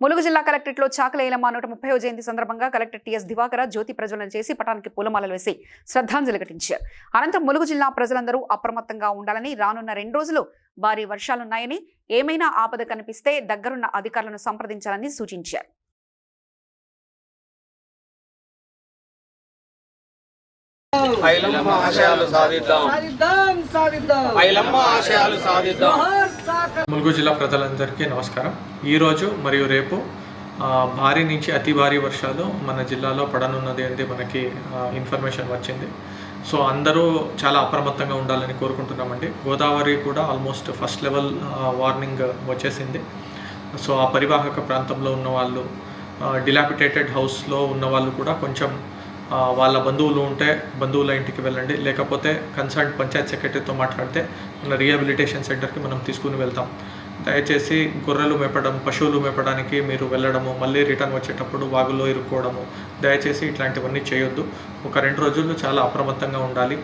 ములుగు జిల్లా కలెక్టరేట్లో చాకలేలమ్మ నూట ముప్పై జయంతి సందర్భంగా కలెక్టర్ టిఎస్ దివాకర జ్యోతి ప్రజ్వలన చేసి పటానికి పూలమాలలు వేసి శ్రద్ధాంజలి ఘటించారు. అనంతరం ములుగు జిల్లా ప్రజలందరూ అప్రమత్తంగా ఉండాలని రానున్న రెండు రోజులు భారీ వర్షాలున్నాయని ఏమైనా ఆపద కనిపిస్తే దగ్గరున్న అధికారులను సంప్రదించాలని సూచించారు. ఐలమ్మ ఆశయాలు సాధిద్దాం. సాధిద్దాం సాధిద్దాం. ఐలమ్మ ఆశయాలు సాధిద్దాం. ములుగు జిల్లా ప్రజలందరికీ నమస్కారం. ఈరోజు మరియు రేపు భారీ నుంచి అతి భారీ వర్షాలు మన జిల్లాలో పడనున్నది అనేది మనకి ఇన్ఫర్మేషన్ వచ్చింది. సో అందరూ చాలా అప్రమత్తంగా ఉండాలని కోరుకుంటున్నామండి. గోదావరి కూడా ఆల్మోస్ట్ ఫస్ట్ లెవెల్ వార్నింగ్ వచ్చేసింది. సో ఆ పరివాహక ప్రాంతంలో ఉన్న వాళ్ళు డిలాపిటేటెడ్ హౌస్లో ఉన్న వాళ్ళు కూడా కొంచెం వాళ్ళ బంధువులు ఉంటే బంధువుల ఇంటికి వెళ్ళండి. లేకపోతే కన్సర్న్ పంచాయత్ సెక్రటరీతో మాట్లాడితే మన రీహాబిలిటేషన్ సెంటర్కి మనం తీసుకుని వెళ్తాం. దయచేసి గొర్రెలు మేపడం పశువులు మేపడానికి మీరు వెళ్ళడము మళ్ళీ రిటర్న్ వచ్చేటప్పుడు వాగులో ఇరుక్కోవడము దయచేసి ఇట్లాంటివన్నీ చేయొద్దు. ఒక రెండు రోజులు చాలా అప్రమత్తంగా ఉండాలి.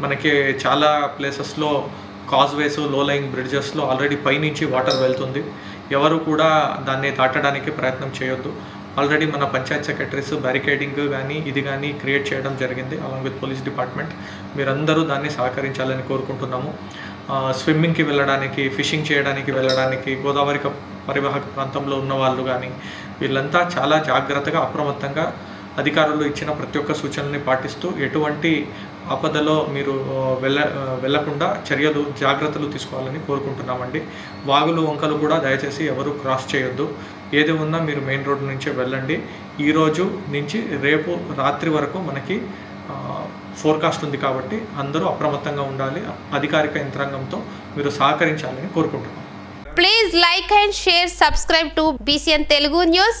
మనకి చాలా ప్లేసెస్లో కాజ్వేస్లో లయింగ్ బ్రిడ్జెస్లో ఆల్రెడీ పైనుంచి వాటర్ వెళ్తుంది. ఎవరు కూడా దాన్ని దాటడానికి ప్రయత్నం చేయొద్దు. ఆల్రెడీ మన పంచాయత్ సెక్రటరీస్ బ్యారికేడింగ్ కానీ ఇది కానీ క్రియేట్ చేయడం జరిగింది అలాంగ్ విత్ పోలీస్ డిపార్ట్మెంట్ మీరందరూ దాన్ని సహకరించాలని కోరుకుంటున్నాము. స్విమ్మింగ్కి వెళ్ళడానికి ఫిషింగ్ చేయడానికి వెళ్ళడానికి గోదావరి పరివాహక ప్రాంతంలో ఉన్న వాళ్ళు కానీ వీళ్ళంతా చాలా జాగ్రత్తగా అప్రమత్తంగా అధికారులు ఇచ్చిన ప్రతి ఒక్క సూచనల్ని పాటిస్తూ ఎటువంటి ఆపదలో మీరు వెళ్ళ వెళ్ళకుండా వెళ్ళకుండా చర్యలు జాగ్రత్తలు తీసుకోవాలని కోరుకుంటున్నామండి. వాగులు వంకలు కూడా దయచేసి ఎవరు క్రాస్ చేయొద్దు. ఏది ఉన్నా మీరు మెయిన్ రోడ్ నుంచే వెళ్ళండి. ఈరోజు నుంచి రేపు రాత్రి వరకు మనకి ఫోర్కాస్ట్ ఉంది కాబట్టి అందరూ అప్రమత్తంగా ఉండాలి. అధికారిక యంత్రాంగంతో మీరు సహకరించాలని కోరుకుంటున్నాం. Please like and share subscribe to BCN Telugu news